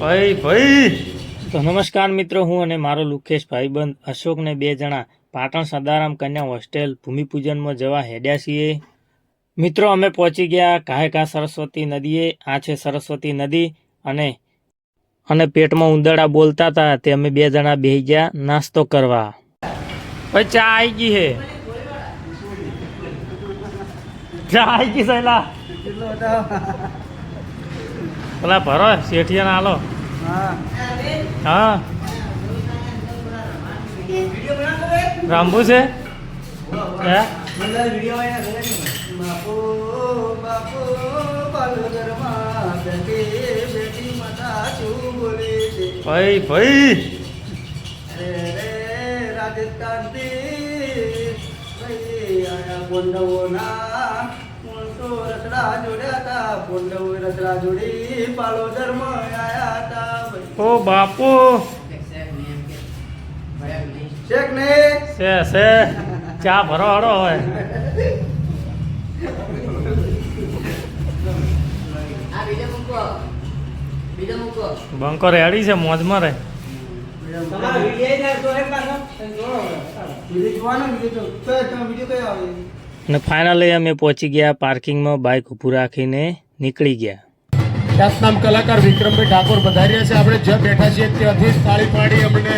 ભાઈ ભાઈ. તો નમસ્કાર મિત્રો, હું અને મારો લુકેશ ભાઈબંધ અશોક ને બે જણા પાટણ સદારામ કન્યા હોસ્ટેલ ભૂમિપૂજનમાં જવા હેડ્યા છીએ. મિત્રો, અમે પહોંચી ગયા કાહેકા સરસ્વતી નદીએ. આ છે સરસ્વતી નદી અને અને પેટમાં ઉંદરડા બોલતા હતા. તે અમે બે જણા બેહી ગયા નાસ્તો કરવા. ભાઈ, ચા આવી ગઈ હે? આવી ગઈ સહેલા પેલા ભરો શેઠિયાને હાલો હા. રામબુ છે? હે? ભાઈ ભાઈ. રાજસ્થાનથી ભાઈ આયા બોંડવોના ઊંટો જોડ્યા હતા બોંડવો રસડા જોડી પાલો ધર્મ આયા હતા ઓ બાપુ. શેખ ને? છે છે. ચા ભરો હડો હોય બંકો રેડી છે મોજમાં મારે વીડિયો જોવાનો વીડિયો તો વીડિયો કયો આવે? અને ફાઇનલી અમે પહોંચી ગયા પાર્કિંગમાં બાઇક ઊભું રાખીને નીકળી ગયા. ખ્યાતનામ કલાકાર વિક્રમભાઈ ઠાકોર વધાર્યા છે. આપણે જ્યાં બેઠા છીએ ત્યાંથી તાળી પાડી અમને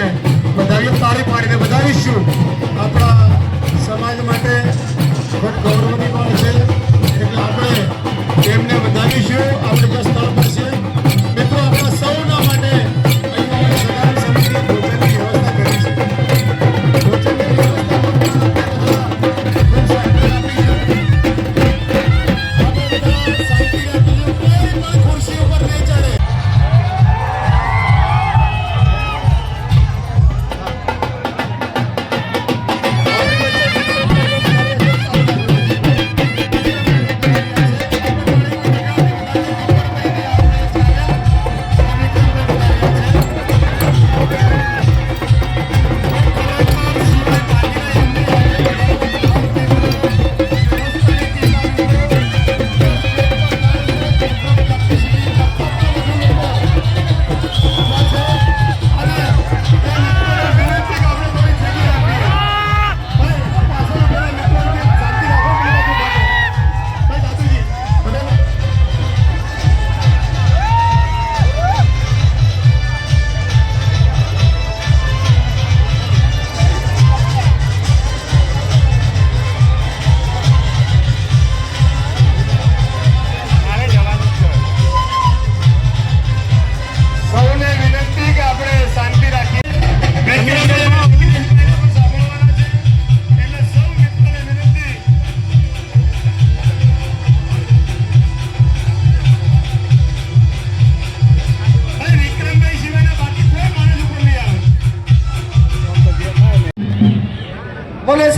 વધાવીએ તાળી પાડીને વધાવીશું આપણા સમાજ માટે ખૂબ ગૌરવની વાત છે. એટલે આપણે તેમને વધાવીશું આપણે જે સ્થળ પર છે મિત્રો, આપણા સૌના માટે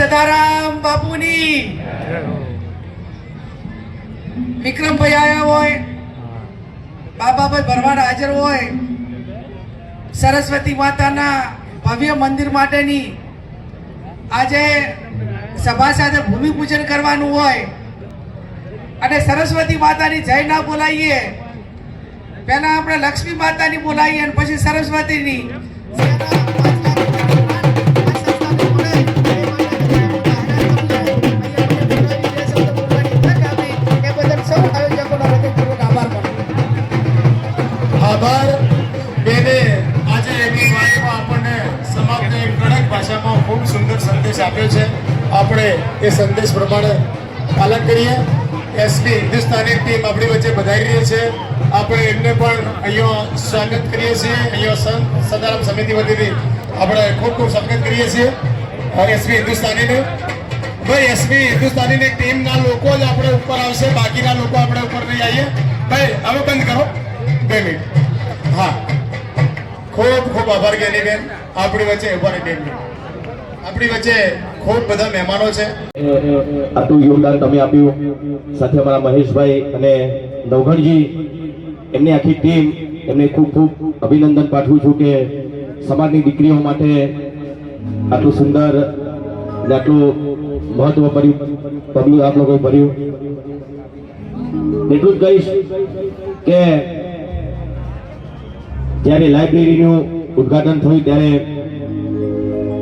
સદારામ બાપુની. વિક્રમભાઈ આવ્યા હોય બાબાભાઈ ભરવાડ હાજર હોય, સરસ્વતી માતાના ભવ્ય મંદિર માટેની આજે સભા સાથે ભૂમિપૂજન કરવાનું હોય અને સરસ્વતી માતાની જય ના બોલાવીએ પહેલા આપણે લક્ષ્મી માતાની બોલાવીએ અને પછી સરસ્વતીની. એ સંદેશ પ્રમાણે પાલન કરીએ. એસપી હિન્દુસ્તાની ટીમ આપણી વચ્ચે બધાઈ રહી છે. આપણે એમને પણ અહીંયા સ્વાગત કરીએ છીએ. અહીંયા સદારામ સમિતિ વતીથી આપણે ખૂબ ખૂબ સ્વાગત કરીએ છીએ. એસપી હિન્દુસ્તાનીને. ભાઈ એસપી હિન્દુસ્તાનીની ટીમના લોકો જ આપણે ઉપર આવશે. બાકીના લોકો આપણે ઉપર નહીં આવીએ. ભાઈ, હવે બંધ કરો. બે મિનિટ. હા. ખૂબ ખૂબ આભાર જ્ઞાનીબેન આપણી વચ્ચે ઊભા રહી આપણી વચ્ચે ખૂબ બધા મહેમાનો છે. આટલું યોગદાન તમે આપ્યું. સાથે અમારા મહેશભાઈ અને નવઘણજી એમની આખી ટીમ, એમને ખૂબ ખૂબ અભિનંદન પાઠવું છું કે સમાજની દીકરીઓ માટે આટલું સુંદર અને આટલું મહત્વ ભર્યું, પગલું આપ લોકોએ ભર્યું. એટલું જ કહીશ કે જ્યારે લાઇબ્રેરીનું ઉદ્ઘાટન થયું ત્યારે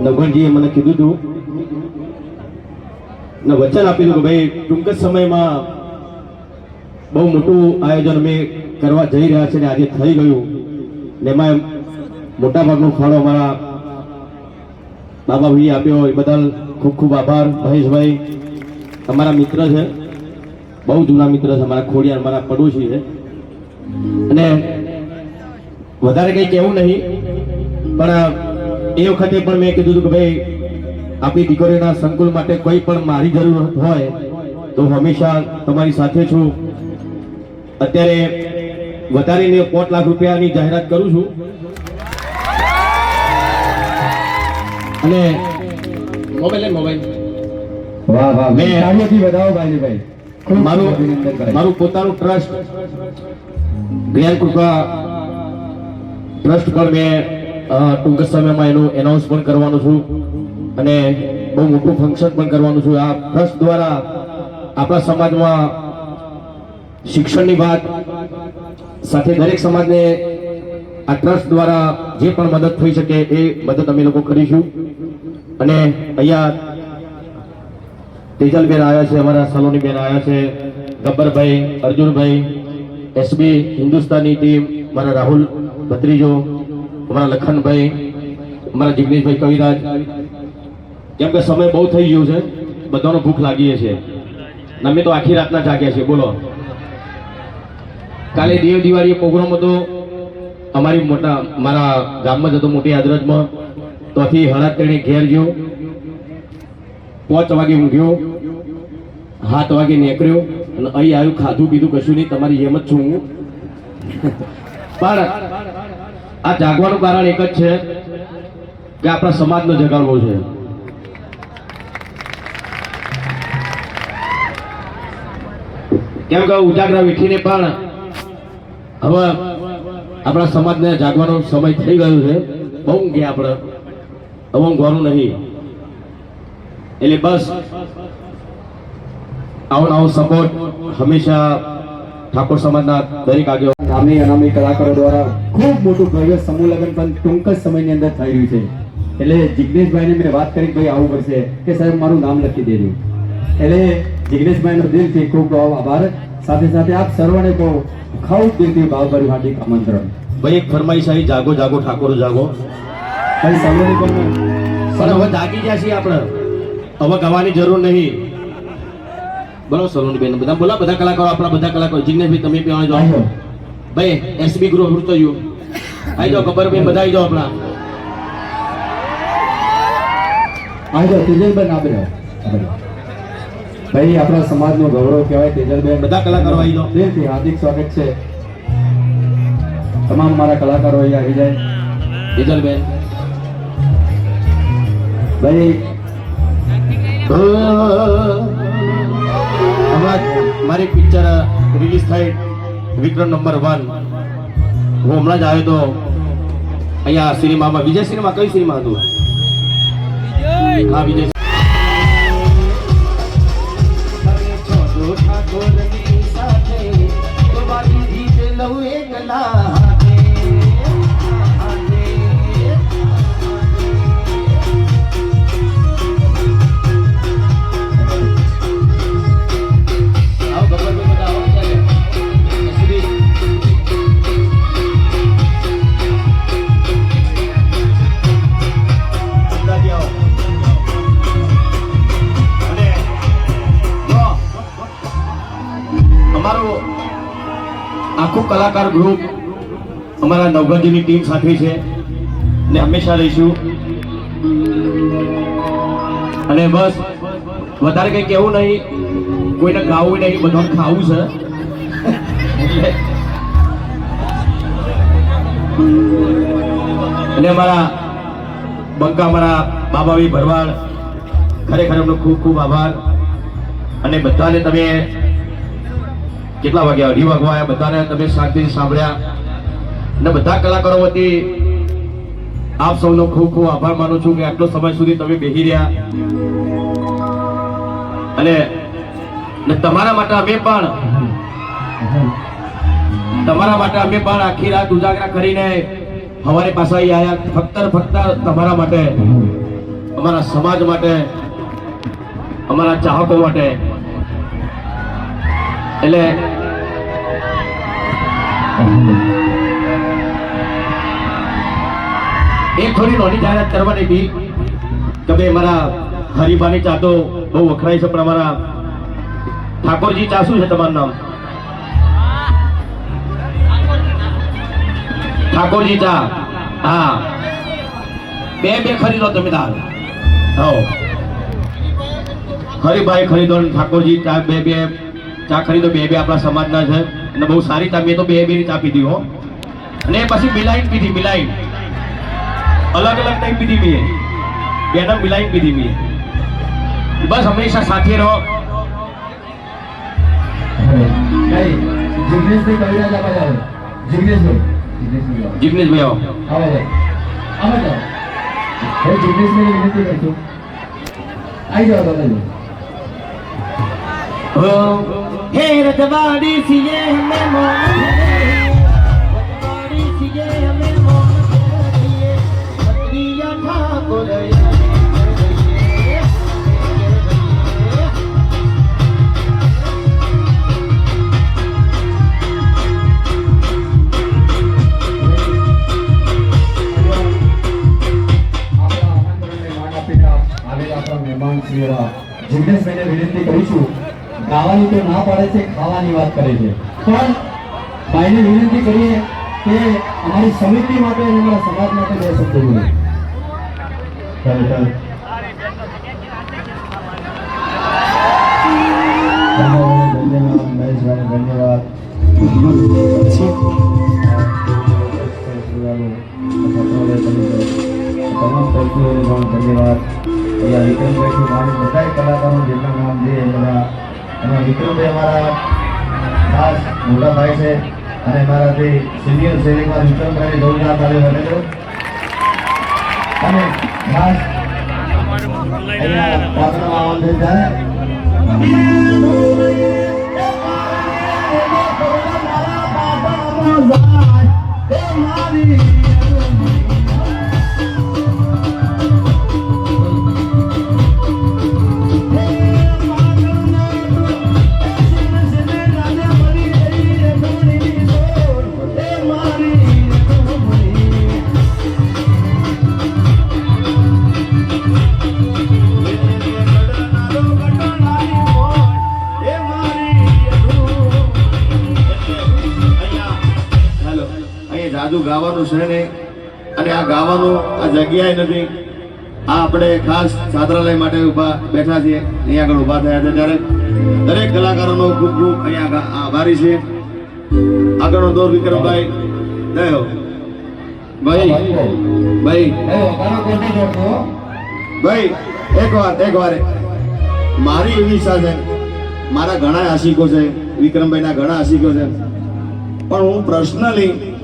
નવગણજીએ મને કીધું હતું વચન આપ્યું કે ભાઈ, ટૂંક જ સમયમાં બહુ મોટું આયોજન અમે કરવા જઈ રહ્યા છે ને આજે થઈ ગયું. ને એમાં મોટાભાગનો ફાળો અમારા બાબાભાઈએ આપ્યો. એ બદલ ખૂબ ખૂબ આભાર, મહેશભાઈ. અમારા મિત્ર છે. બહુ જૂના મિત્ર છે. અમારા ખોડિયાર મારા પડોશી છે. અને વધારે કંઈ કહેવું નહીં. પણ એ વખતે પણ મેં કીધું હતું કે ભાઈ આપણી દીકરીઓના સંકુલ માટે કોઈ પણ મારી જરૂર હોય તો હંમેશા તમારી સાથે છું. અત્યારે વધારીને પોત લાખ રૂપિયાની જાહેરાત કરું છું. અને મોબાઈલ મોબાઈલ. વાહ વાહ મેં- તાળીઓથી વધાવો ભાઈ મારું મારું પોતાનું ટ્રસ્ટ જ્ઞાન કૃપા ટ્રસ્ટ પર મેં ટૂંક જ સમયમાં એનું એનાઉન્સ પણ કરવાનું છું. અને બહુ મોટું ફંક્શન પણ કરવાનું છું. આ ટ્રસ્ટ દ્વારા આપણા સમાજમાં શિક્ષણની વાત સાથે દરેક સમાજને આ ટ્રસ્ટ દ્વારા જે પણ મદદ થઈ શકે એ મદદ અમે લોકો કરીશું. અને અહીંયા તેજલબેન આવ્યા છે, અમારા સલોનીબેન આવ્યા છે, ગબ્બરભાઈ, અર્જુનભાઈ એસબી હિન્દુસ્તાની ટીમ, મારા રાહુલ ભત્રીજો, અમારા લખનભાઈ, અમારા જિગ્નેશભાઈ કવિરાજ કેમ કે સમય બહુ થઈ ગયો છે, બધાનો ભૂખ લાગીએ છે. અમે તો આખી રાતના જાગ્યા છીએ, બોલો. કાલે દેવ દિવાળી પ્રોગ્રામ હતો, અમારી મોટા, મારા ગામમાં જ હતો મોટી આદરજમાં તોથી હળદ તેણી ઘેર ગયો. પાંચ વાગે ઊંઘ્યો, સાત વાગે નીકળ્યો, અને અહીં આવ્યું, ખાધું પીધું કશું નહીં, તમારી એમ જ છું હું. પણ આ જાગવાનું કારણ એક જ છે, કે આપણા સમાજનો જગાડવો છે. કેમ કે ઉજાગરા વીઠીને પણ હવે આપણા સમાજને જાગવાનો સમય થઈ ગયો છે. બહુ ઊંઘ્યા આપણે. હવે ઊંઘવાનું નહીં. એટલે બસ આવો આવો સપોર્ટ હંમેશા ઠાકોર સમાજના દરેક આગેવાન નામી અનામી કલાકારો દ્વારા ખૂબ મોટું ભવ્ય સમૂહ લગ્ન પણ ટૂંક જ સમયની અંદર થઈ રહ્યું છે. એટલે જિગ્નેશભાઈને મેં વાત કરી ભાઈ આવું પડશે. કે સાહેબ, મારું નામ લખી દેજો. એટલે જિગ્નેશભાઈનો દિલથી ખૂબ આભાર. સાથે સાથે આપ સર્વને કહો ખૂબ દિલથી ભાવભરી હાર્દિક આમંત્રણ. ભાઈ એક ફરમાઈશ આવી જાગો જાગો ઠાકોર જાગો. ભાઈ સર્વને કહો પણ હવે જાગી ગયા છીએ આપણે. હવે ગવાની જરૂર નહીં. બોલો સલોની બેન બધા બોલા બધા કલાકારો આપણા બધા કલાકારો. જિગ્નેશભાઈ તમે પણ આવી. જાઓ ભાઈ એસબી ગ્રુપ વૃત્તયું આવી જાઓ ગબ્બરભાઈ બધા આવી જાઓ આપણા. આવી જાઓ તેજલબેન આપે જાઓ આપે જાઓ. ભાઈ આપણા સમાજનો ગૌરવ કહેવાય તેજલબેન. બધા કલાકારો આવી જાઓ. દિલથી હાર્દિક સ્વાગત છે. તમામ મારા કલાકારો અહીંયા આવી જાય. તેજલબેન. ભાઈ હમણાં મારી પિક્ચર રિલીઝ થઈ. Vikram number one. હું હમણાં જ આવ્યો તો અહીંયા સિનેમામાં વિજય સિનેમા કઈ સિનેમા હતું? હા વિજય આવો અમારું આખું કલાકાર ગ્રુપ અમારા નવગતિની ટીમ સાથે છે ને હંમેશા રહીશું. અને બસ, વધારે કંઈ કહેવું નહીં. કોઈને ગાવું નહીં, બધાને ખાવું છે. અને અમારા બંકા, અમારા બાબાભાઈ ભરવાડ, ખરેખર એમનો ખૂબ ખૂબ આભાર. અને બધાને તમે કેટલા વાગ્યા અઢી વાગવા બધાને તમે શાંતિથી સાંભળ્યા. અને બધા કલાકારો વતી આપ સૌનો ખૂબ ખૂબ આભાર માનું છું કે આટલો સમય સુધી તમે બેસી રહ્યા. અને તમારા માટે અમે પણ તમારા માટે અમે પણ આખી રાત ઉજાગરા કરીને અમારી પાછા આવ્યા ફક્ત ફક્ત તમારા માટે, અમારા સમાજ માટે, અમારા ચાહકો માટે. એટલે થોડી નાની જાહેરાત કરવાની હતી. કે ભાઈ, મારા હરિભાની ચા બહુ વખરાય છે, પણ અમારા ઠાકોરજી ચા શું છે તમારું નામ? ઠાકોરજી ચા. હા. બે બે ખરીદો તમે તાર હો. હરિભાઈ ખરીદો ને ઠાકોરજી ચા, બે બે ચા ખરીદો બે બે આપણા સમાજના છે. અને બહુ સારી ચા, મેં તો બે બે ની ચા પીધી, હો. અને પછી મિલાઈન પીધી અલગ અલગ ટાઈપ પીધી મેં. બેનમ મિલાઈન પીધી મેં. બસ હંમેશા સાથે રહો. હે રજવાડી હમે મોન રજવાડી મહેશભાઈ ધન્યવાદ તમામ ધન્યવાદ. અહીંયા વિક્રમભાઈથી માંડી બધા કલાકારો જેમના નામ છે બધા એમાં વિક્રમભાઈ અમારા ખાસ મોટા ભાઈ છે અને મારા જે સિનિયર શૈલીમાં વિક્રમભાઈ જોરદાર તાળીઓ બનેલો અને ખાસ અહીંયા પાત્રમાં આમંત્રિત જાદુ ગાવાનું છે નહીં. અને આ ગાવાનું આ જગ્યાએ નથી. આ આપણે ખાસ છાત્રાલય માટે ઊભા બેઠા છીએ. અહીંયા આગળ ઊભા થયા છે ત્યારે દરેક કલાકારોનો ખૂબ ખૂબ અહીંયા આભારી છે આગળનો દોર વિક્રમભાઈ થયો ભાઈ ભાઈ. ભાઈ, એક વાર એક વાર મારી એવી ઈચ્છા છે. મારા ઘણા આશિકો છે. વિક્રમભાઈના ઘણા આશિકો છે. પણ હું પર્સનલી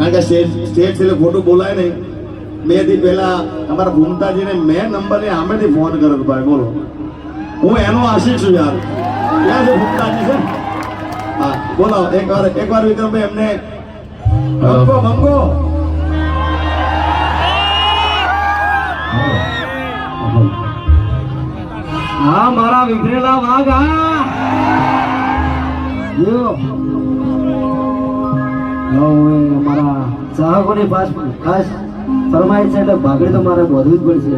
કારણ કે સ્ટેજ સ્ટેજ એટલે ખોટું બોલાય નહીં. બે દી પહેલા અમારા ભૂમતાજીને મેં નંબરને આમેથી ફોન કર્યો ભાઈ, બોલો. હું એનો આશિક છું યાર. ક્યાં છે ભૂમતાજી છે? હા, બોલો, એક વાર વિક્રમભાઈ એમને ભંગો ભંગો. હા, મારા વિઘરેલા વાઘ આ અમારા ચાહકોની ખાસ ફરમાઈશ છે એટલે ભાગડી તો મારે વધવું જ પડશે.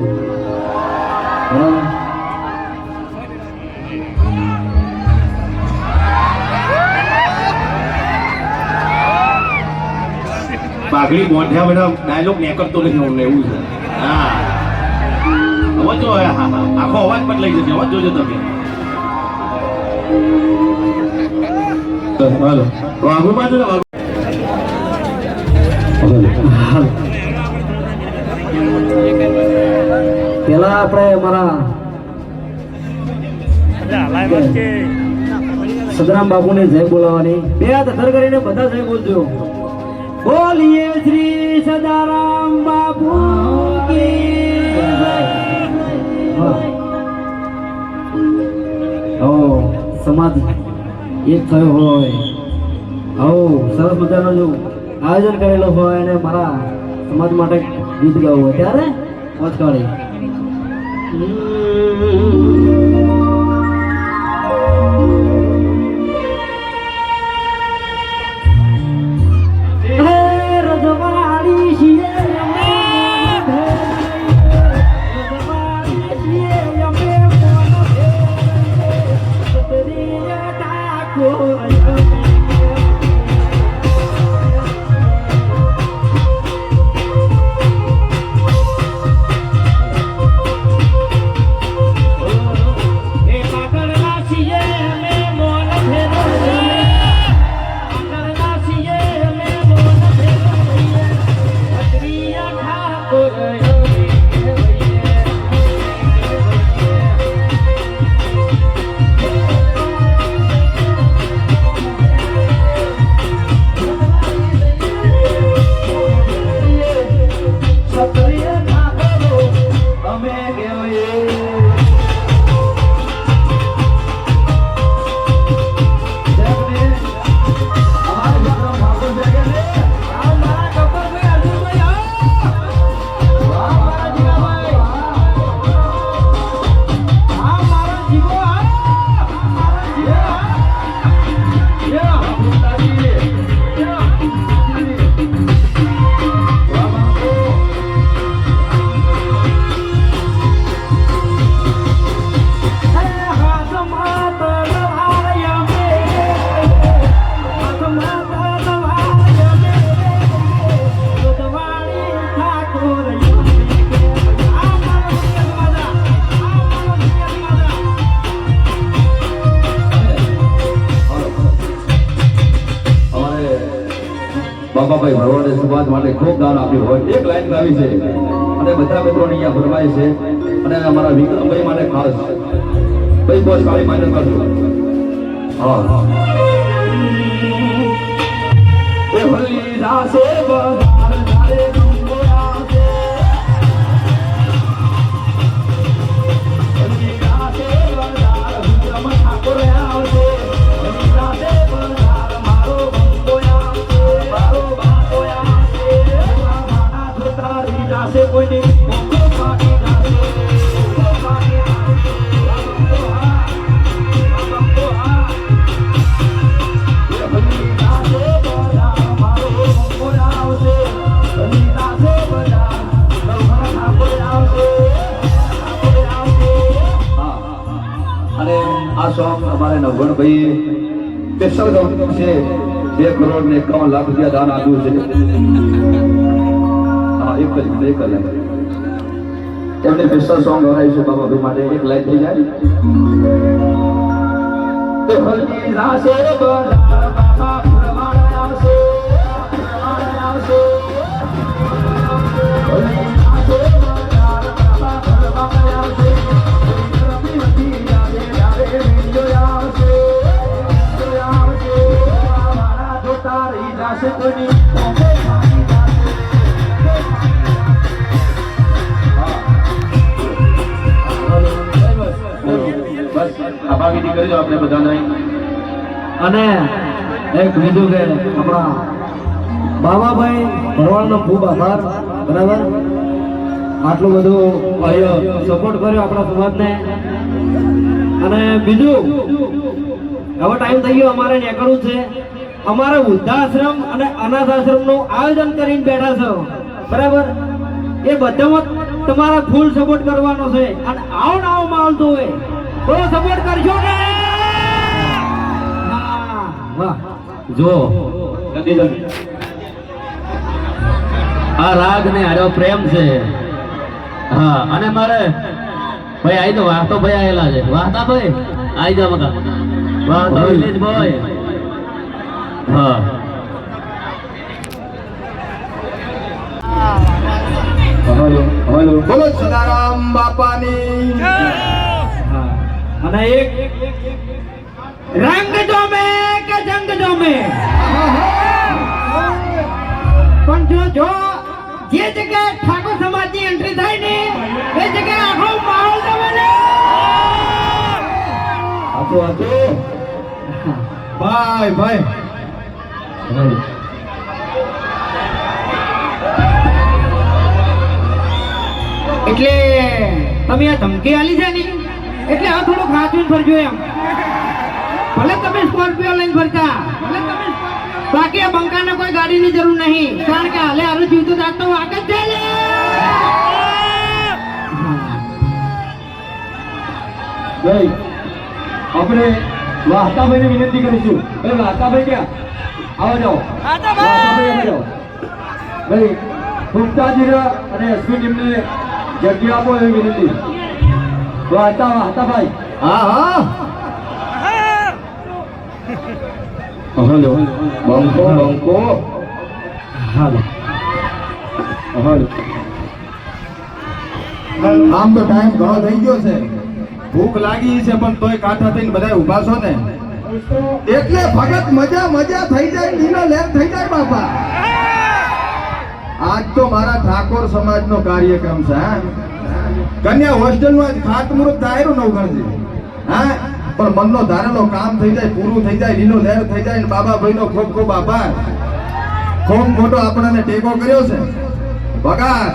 બરાબર. પાઘડી મોઢ્યા બધા ડાયલોગ નીકળતો નથી અમને, એવું છે. હા. અવાજ જો હા હા. આખો અવાજ બદલાઈ જશે. અવાજ જોજો તમે. હાલો. વાઘુ બાજુ ને પેલા આપણે અમારા સદરામ બાપુને જય બોલાવાની બે હાથ ધર કરીને બધા જય બોલજો. બોલીએ શ્રી સદારામ બાપુ. સમાજ એક થયો હોય. આવું સરસ મજાનો જો. આયોજન કરેલો હોય અને મારા સમાજ માટે ગીત ગાવું હોય. ત્યારે મોજ કાઢી. બાબાભાઈ ભરવાડે સુભાષ માટે ખૂબ દાન આપ્યું હોય. એક લાઈન ગાવી છે. અને બધા મિત્રો અહીંયા ભરવાય છે. અને અમારા વિક્રમભાઈ માટે ખાસ. ભાઈ, બસ કાળી માન્ય કરજો હા. એ ભલી રાસે બહાર નવગણભાઈ સ્પેશિયલ ગવર્મેન્ટ છે. બે કરોડ ને એકાવન લાખ રૂપિયા દાન આપ્યું છે. હા એક જ મિનિટ, એક લાઈન. એમને સ્પેશિયલ સોંગ ગવરાયું છે બાબાભાઈ માટે. એક લાઈન થઈ જાય. તે હલકી રાસે બજાર અને એક બીજું કે આપણા બાબાભાઈ ભરવાડનો ખૂબ આભાર, બરાબર? આટલું બધું સપોર્ટ કર્યો આપણા સમાજને. અને બીજું, હવે ટાઈમ થઈ ગયો, અમારે નીકળવું છે. અમારે વૃદ્ધાશ્રમ અને અનાથ આશ્રમનું આયોજન કરીને બેઠા છો. બરાબર? એ બધામાં તમારા ફૂલ સપોર્ટ કરવાનો છે. અને આવો ને આવો માહોલ તો હોય. તો સપોર્ટ કરજો ને! વાહ. જો આ રાગ ને આરો પ્રેમ છે. હા અને મારે ભાઈ આઈ તો વાહ તો ભાઈ આયેલા છે. વાહતા ભાઈ. આઈ જા મકા વાહ તો વિલેજ બોય હા. બોલો સદારામ બાપાની. અને એક રંગ જોમે કે જંગ જોમે? પણ જો જો જે જગ્યાએ ઠાકોર સમાજની એન્ટ્રી થાય ને એ જગ્યાએ આખો માહોલ ભાઈ ભાઈ. એટલે તમે આ ધમકી આલી છે ને એટલે આ થોડુંક સાચવીને ફરજો એમ. ભલે તમે સ્કોર્પિયો લઈને ફરતા બાકી આ બંકાને કોઈ ગાડીની જરૂર નહીં કારણ કે હાલે હારું જીવતો જાત વાક જ છે આપણે વાહતાભાઈને વિનંતી કરીશું. ભાઈ વાહતાભાઈ ક્યાં? આવો જાઓ. ભાઈ! ગુપ્તાજીરા અને એસપી ટીમને જગ્યા આપો એવી વિનંતી વાહતા વાહતાભાઈ હા હા. હલો બંકો બંકો. હાલો હાલો આમ તો ટાઈમ ઘણો થઈ ગયો છે. ભૂખ લાગી છે પણ તોય કાંઠા થઈને બધા ઊભા છો ને? એટલે ભગત મજા મજા થઈ જાય નીનો લેર થઈ જાય બાપા. આજ તો મારા ઠાકોર સમાજનો કાર્યક્રમ છે, હા. કન્યા હોસ્ટેલનું આજ ખાતમુહૂર્ત દાયરો નવગણજી હા. પણ મનનો ધારેલો કામ થઈ જાય, પૂરું થઈ જાય, લીલો લહેર થઈ જાય, ને બાબાભાઈ નો ખૂબ ખૂબ આભાર. ખૂબ મોટો આપણને ટેકો કર્યો છે. ભગત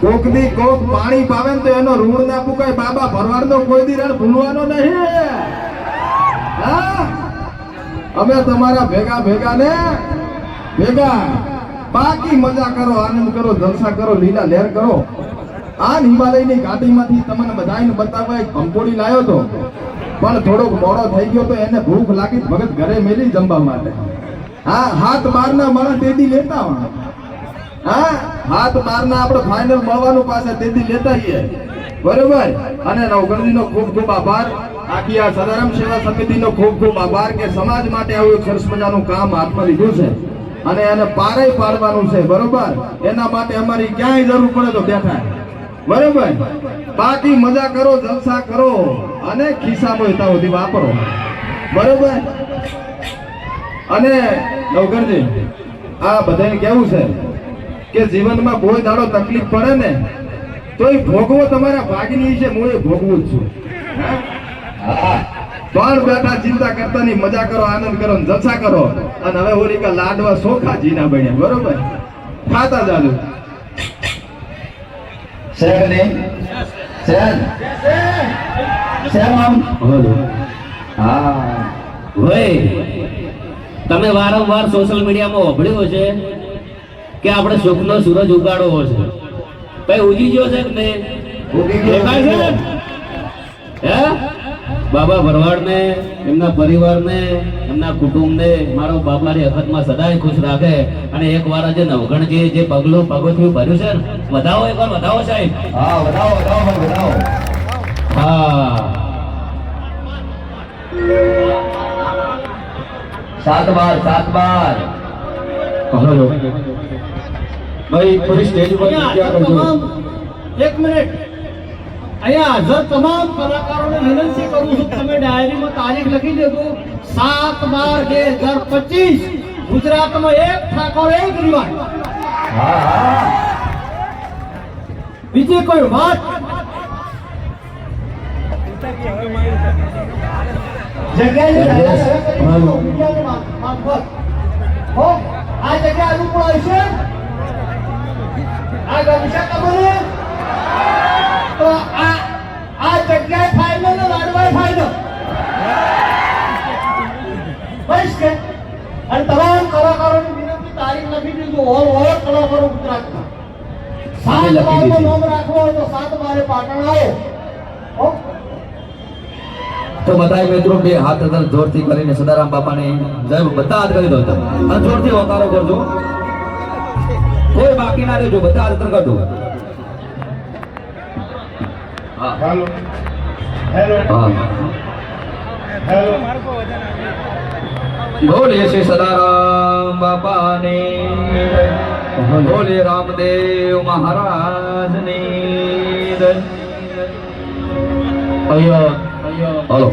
કોક દી કોક પાણી પાવે ને તો એનો ઋણ ના પુકાય, બાબા ભરવાડનો કોઈ દી રણ ભૂલવાનો નહીં. અમે તમારા ભેગા ભેગા ને ભેગા. બાકી મજા કરો, આનંદ કરો, જલસા કરો, લીલા લહેર કરો. આ હિમાલયની ઘાટીમાંથી તમને બધાને બતાવવા એક કંકોડી લાયો તો. પણ થોડોક મોડો થઈ ગયો તો એને ભૂખ લાગી, ભગત ઘરે મેલી જમવા માટે. હા, હાથ બારના માણસ તેથી લેતા હોય. હા, હાથ બારના આપણે ફાઇનલ મળવાનું પાસે તેથી લેતા છીએ બરોબર? અને નવગણજીનો ખૂબ ખૂબ આભાર. આખી આ સદારામ સેવા સમિતિનો ખૂબ ખૂબ આભાર કે સમાજ માટે આવું એક સરસ મજાનું કામ હાથમાં લીધું છે. અને એને પારે પાડવાનું છે, બરોબર? એના માટે અમારી ક્યાંય જરૂર પડે તો બેઠા બરોબર? બાકી મજા કરો, જલસા કરો, અને ખિસ્સામાં ત્યાં સુધી વાપરો. બરોબર? અને નવકરજી આ બધાને કેવું છે કે જીવનમાં કોઈ દાડો તકલીફ પડે ને તો એ ભોગવો તમારા ભાગની છે, હું એ ભોગવું જ છું. હા. પણ બેઠા ચિંતા કરતા ની મજા કરો આનંદ કરો જલસા કરો. અને હવે ઓરિકા લાડવા સોખા જીના બન્યા બરોબર? ખાતા ચાલુ હા. તમે વારંવાર સોશિયલ મીડિયામાં વાપર્યું છે કે આપણે સુખનો સૂરજ ઉગાડવો છે. ભાઈ ઉગી ગયો છે કે નહીં? છે ને? હે? બાબા ભરવાડને એમના પરિવારને એમના કુટુંબને મારો બાપ મારી અખતમાં સદાય ખુશ રાખે. અને એક વાર આજે નવગણજી જે પગલું પગથિયું ભર્યું છે ને વધાવો એકવાર વધાવો સાહેબ. હા વધાવો વધાવો ભાઈ વધાવો. હા. સાત બાર સાત બાર. ભાઈ થોડી સ્ટેજ પર એક મિનિટ. અહીંયા હાજર તમામ કલાકારોને વિનંતી કરું છું તમે ડાયરીમાં તારીખ લખી દેજો. સાત બાર બે હજાર પચીસ. ગુજરાતમાં એક ઠાકોર એક રિવાજ. બીજી કોઈ વાત? આ જગ્યા અનુકૂળ હશે આ ગમશે તમને તો જગ્યાએ ફાઇનલ ને લાડવાય ફાઇનલ બસ કે. અને તમામ કલાકારોની વિનંતી તારીખ લખી દીધું. ઓલ ઓલ કલાકારો ગુજરાતમાં. સાત બારનું નામ રાખવું હોય તો સાત બારે પાટણ આવો. તો બધા મિત્રો બે હાથ અંદર જોરથી કરીને સદારામ બાપાને જય બધા હાથ કરી દો. અને જોરથી હોકારો કરજો. કોઈ બાકી ના રહેજો. બધા હાથ કરજો હા. બોલે શ્રી સદારામ બાપાને ભોલે રામદેવ મહારાજની હાલો